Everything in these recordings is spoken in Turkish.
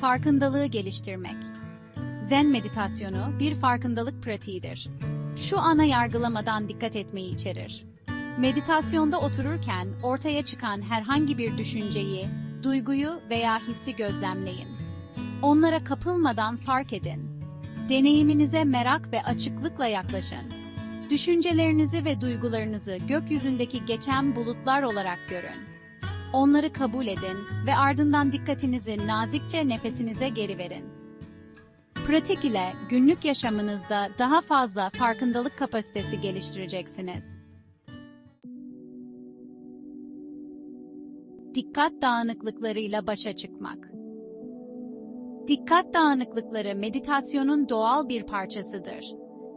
Farkındalığı geliştirmek. Zen meditasyonu bir farkındalık pratiğidir. Şu ana yargılamadan dikkat etmeyi içerir. Meditasyonda otururken ortaya çıkan herhangi bir düşünceyi, duyguyu veya hissi gözlemleyin. Onlara kapılmadan fark edin. Deneyiminize merak ve açıklıkla yaklaşın. Düşüncelerinizi ve duygularınızı gökyüzündeki geçen bulutlar olarak görün. Onları kabul edin ve ardından dikkatinizi nazikçe nefesinize geri verin. Pratik ile günlük yaşamınızda daha fazla farkındalık kapasitesi geliştireceksiniz. Dikkat dağınıklıklarıyla başa çıkmak. Dikkat dağınıklıkları meditasyonun doğal bir parçasıdır.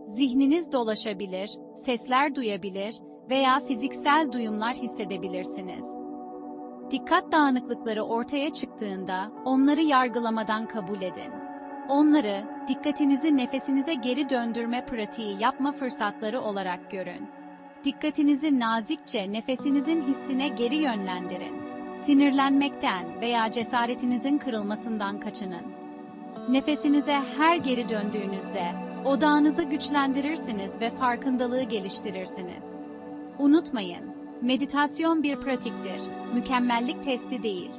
Zihniniz dolaşabilir, sesler duyabilir veya fiziksel duyumlar hissedebilirsiniz. Dikkat dağınıklıkları ortaya çıktığında onları yargılamadan kabul edin. Onları dikkatinizi nefesinize geri döndürme pratiği yapma fırsatları olarak görün. Dikkatinizi nazikçe nefesinizin hissine geri yönlendirin. Sinirlenmekten veya cesaretinizin kırılmasından kaçının. Nefesinize her geri döndüğünüzde odağınızı güçlendirirsiniz ve farkındalığı geliştirirsiniz. Unutmayın, meditasyon bir pratiktir, mükemmellik testi değil.